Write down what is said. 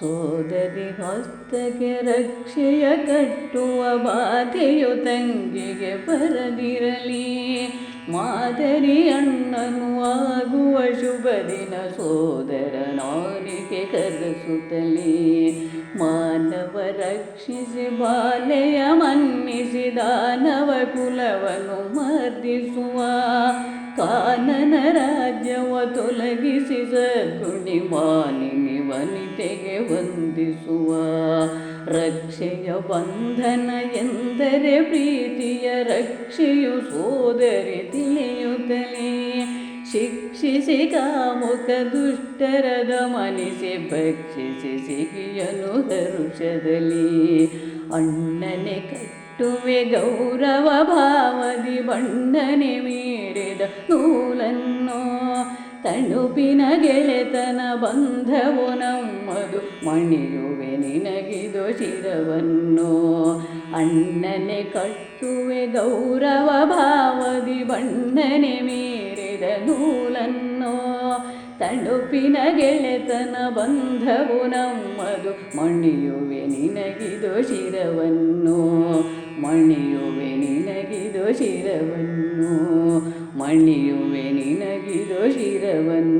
ಸೋದರಿ ಹಸ್ತಕ್ಕೆ ರಕ್ಷೆಯ ಕಟ್ಟುವ ಬಾಧೆಯು ತಂಗಿಗೆ ಬರದಿರಲಿ. ಮಾದರಿ ಅಣ್ಣನು ಆಗುವ ಶುಭ ದಿನ ಸೋದರ ನಾನಿಗೆ ಕರೆಸುತ್ತಲೇ. ಮಾನವ ರಕ್ಷಿಸಿ ಬಾಲೆಯ ಮನ್ನಿಸಿ ದಾನವ ಕುಲವನ್ನು ಮರ್ದಿಸುವ. ಕಾನನ ರಾಜ್ಯವ ತೊಲಗಿಸಿ ಸದ್ಗುಣಿ ಮಾನಿನಿ ವನಿತೆಗೆ ವಂದಿಸುವ ರಕ್ಷೆಯ ಬಂಧನ ಎಂದರೆ ಪ್ರೀತಿಯ ರಕ್ಷೆಯು ಸೋದರಿ ತಿಳಿಯುತ್ತಲೇ. ಶಿಕ್ಷಿಸಿ ಕಾಮುಕ ದುಷ್ಟರದ ಮನಿಸಿ ಭಕ್ಷಿಸಿ ಸಿಗಿಯನು ಹರುಷದಲ್ಲಿ. ಅಣ್ಣನೆ ಕಟ್ಟುವೆ ಗೌರವ ಭಾವದಿ ಬಣ್ಣನೆ ಮೀರಿದ ನೂಲನ್ನು ತಣುಪಿನ ಗೆಳೆತನ ಬಂಧವು ನಮ್ಮದು, ಮಣಿಯುವೆ ನಿನಗಿದು ಶಿರವನ್ನು ಅಣ್ಣನೆ ಕಟ್ಟುವೆ ಗೌರವ ಭಾವದಿ, ಬಣ್ಣನೆ ಮೀರಿದ ನೂಲನ್ನು. ತಣುಪಿನ ಗೆಳೆತನ ಬಂಧವು ನಮ್ಮದು, ಮಣಿಯುವೆ ನಿನಗಿದು ಶಿರವನ್ನು ಮಣಿಯುವೆ ನಿನಗಿದು ಶಿರವನ್ನು ಮಣಿಯುವೆ when